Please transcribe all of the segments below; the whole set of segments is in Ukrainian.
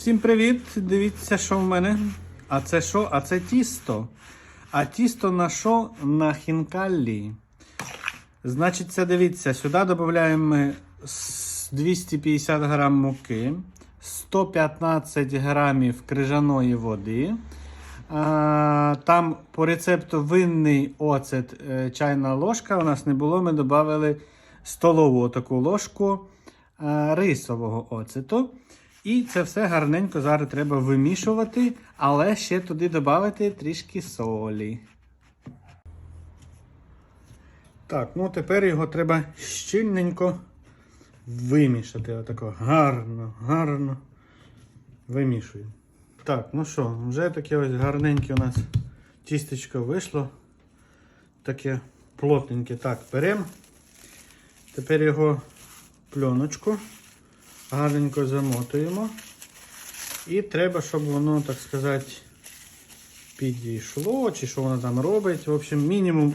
Всім привіт! Дивіться, що в мене. А це що? А це тісто. А тісто на що? На хінкаллі. Значить, це дивіться, сюди додаємо 250 грам муки, 115 грамів крижаної води. Там по рецепту винний оцет е, чайна ложка. У нас не було. Ми додали столову таку ложку е, рисового оцету. І це все гарненько зараз треба вимішувати, але ще туди додати трішки солі. Так, ну тепер його треба щільненько вимішати. Отако гарно, гарно вимішуємо. Так, ну що, вже таке ось гарненьке у нас тістечко вийшло. Таке плотненьке. Так, беремо. Тепер його пленочку гарненько замотуємо. І треба, щоб воно, так сказати, підійшло, чи що воно там робить. В общем, мінімум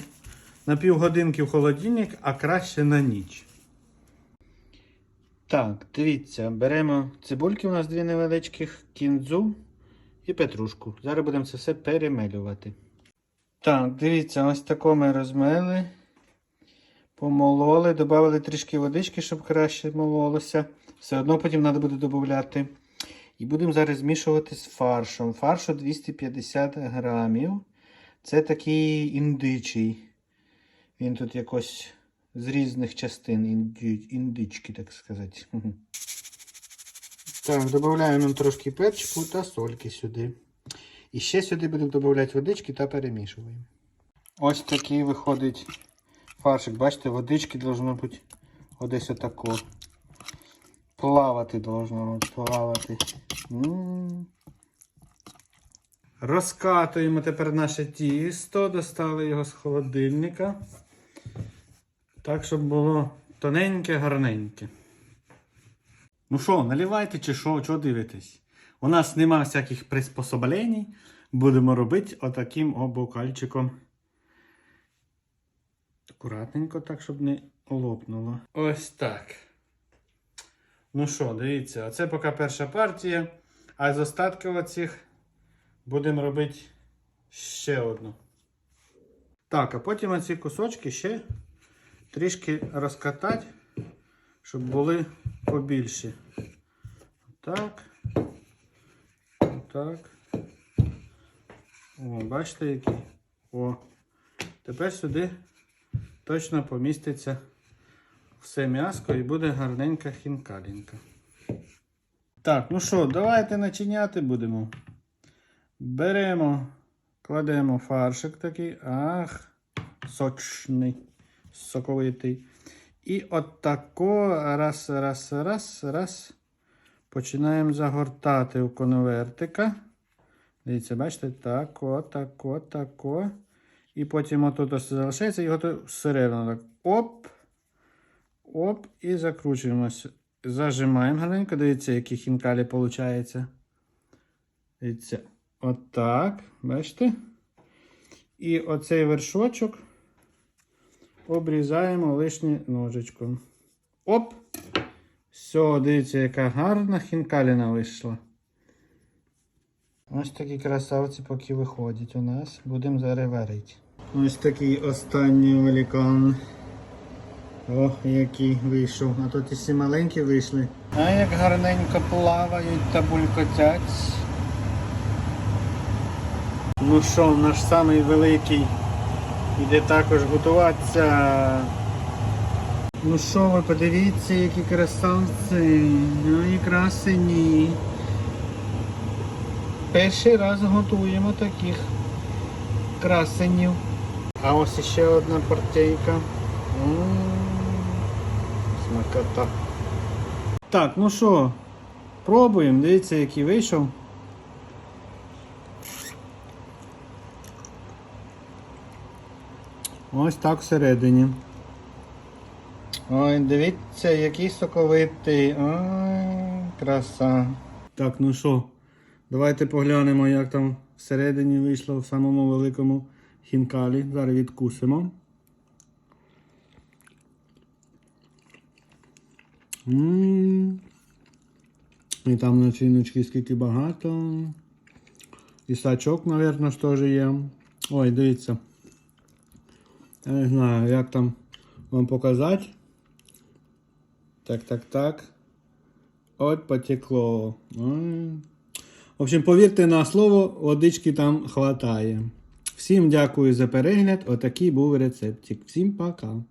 на півгодинки в холодильник, а краще на ніч. Так, дивіться, беремо цибульки у нас дві невеличких, кінзу і петрушку. Зараз будемо це все перемелювати. Так, дивіться, ось тако ми розмели. Помололи, додали трішки водички, щоб краще мололося. Все одно потім треба буде додати. І будемо зараз змішувати з фаршем. Фаршу 250 грамів. Це такий індичий. Він тут якось з різних частин інди- індички, так сказати. Так, додаємо трошки перчику та сольки сюди. І ще сюди будемо додати водички та перемішуємо. Ось такий виходить фаршик. Бачите, водички должно бути одесь отако. Плавати должно бути, плавати. М. Розкатуємо тепер наше тісто, достали його з холодильника. Так, щоб було тоненьке, гарненьке. Ну що, наливайте чи що, чого дивитесь? У нас нема всяких приспособлень. Будемо робити отаким обокальчиком. Акуратненько, так, щоб не лопнуло. Ось так. Ну що, дивіться, оце поки перша партія. А з остатків оцих будемо робити ще одну. Так, а потім оці кусочки ще трішки розкатати, щоб були побільші. Так. Так. О, бачите, які? О. Тепер сюди точно поміститься все м'яско і буде гарненька хінкалінка. Так, ну що, давайте начиняти будемо. Беремо, кладемо фаршик такий. Ах, сочний, соковитий. І от тако раз, раз, раз, раз. Починаємо загортати у конвертика. Дивіться, бачите, тако, тако, тако. І потім отут ось залишається, його тут всередину так. Оп. Оп, і закручуємося. Зажимаємо гарненько. Дивіться, які хінкалі виходить. Дивіться. Отак. Бачите? І оцей вершочок обрізаємо лишнє ножичком. Оп! Все, дивіться, яка гарна хінкаліна вийшла. Ось такі красавці поки виходять у нас. Будемо зараз варити. Ось такий останній великан. О, який вийшов. А тут і всі маленькі вийшли. А як гарненько плавають та булькотять. Ну що, наш самий великий іде також готуватися. Ну що ви подивіться, які красавці. Ну і красені. Перший раз готуємо таких красенів. А ось ще одна партійка. Смакота. Так, ну що, пробуємо. Дивіться, який вийшов. Ось так всередині. Ой, дивіться, який соковитий. Ой, краса. Так, ну що, давайте поглянемо, як там всередині вийшло в самому великому хінкалі. Зараз відкусимо. М, І там начиночки скільки багато. І сачок, мабуть, теж є. Ой, дивіться. Я не знаю, як там вам показати. Так, так, так. От потекло. Ой. В общем, повірте на слово, водички там хватає. Всім дякую за перегляд. Отакий був рецептик. Всім пока.